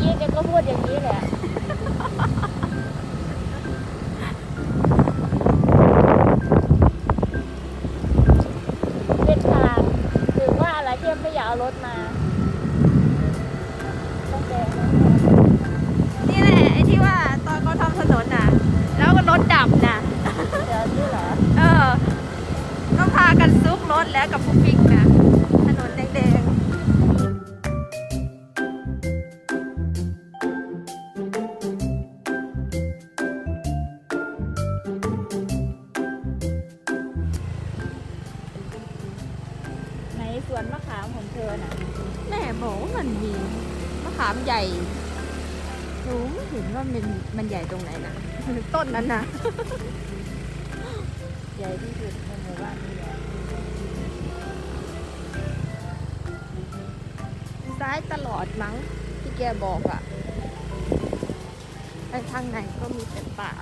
ยี่แกก็พูดอย่างนี้แหละ ม่บอกว่ามันมีมะขามใหญ่หนูไม่เห็นว่ามันมันใหญ่ตรงไหนนะ ต้นนั้นนะใหญ่ที่สุดในหมู่บ้านนี้แหละซ้ายตลอดมั้งที่แกบอกอะไปทางไหนก็มีแต่ป่า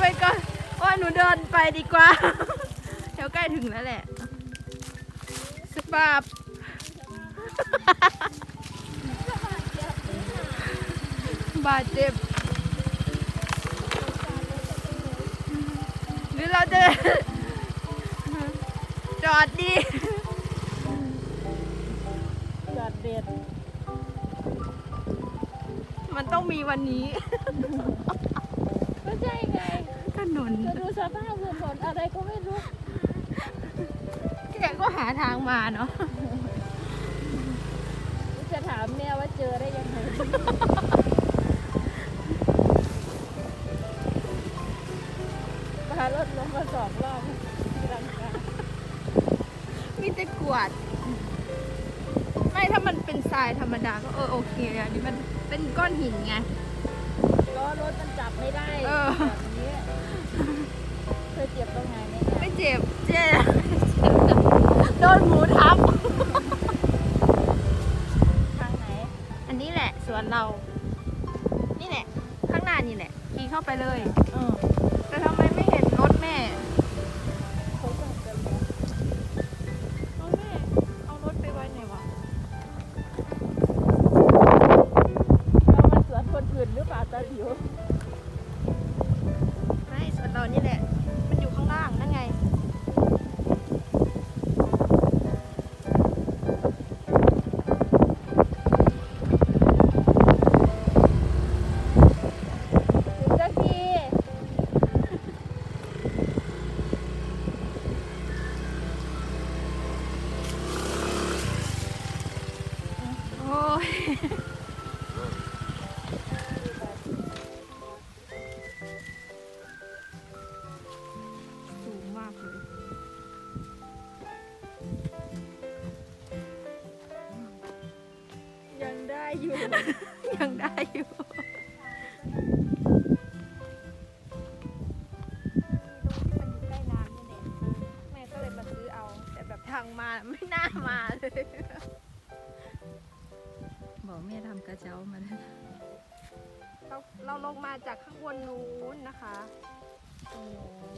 ไปก่อนว่าหนูเดินไปดีกว่าเดี๋ยวใกล้ถึงแล้วแหละสบาบ บาดเจ็บ หรือเราจะจอดดีจอดเด็ด มันต้องมีวันนี้ก็ใช่ไงถ นนจะดูสภาพถนนอะไรก็ไม่รู้ แกก็หาทางมาเนาะ จะถามแม่ว่าเจอได้ยังไง พารถลงมาสองรอบที่รังกามีแต่กวาด ไม่ถ้ามันเป็นทรายธรรมดาก็เออโอเคอันนี้มันเป็นก้อนหินไง ล้อรถมันจับไม่ได้เออ แบบนี้ เธอเจ็บตรงไหนไหมเนี่ยไม่เจ็บ เจ๊โดนหมูทับ ทางไหน อันนี้แหละสวนเรา นี่แหละ ข้างหน้านี่แหละขี่เข้าไปเลย เออ แต่ทำไมไม่เห็นรถแม่ ไม่สวนเรานี่แหละ มันอยู่ข้างล่างนั่นไง ถึงสักทีโอ้ย ยู่ยังได้อยู่ใกล้น้ำนี่แหละแม่ก็เลยมาซื้อเอา แต่แบบทางมาไม่น่ามาเลย บอกแม่ทำกระเจ้ามาแล้วเราเราลงมาจากข้างบนนู้นนะคะตรงนู้น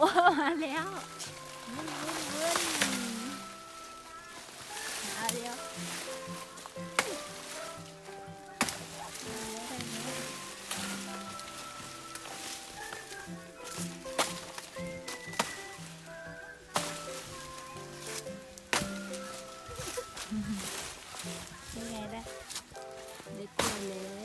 มาแล้ววุ่นวุ่นวุ่นมาเร็วยังไงได้ได้กล้วยแล้ว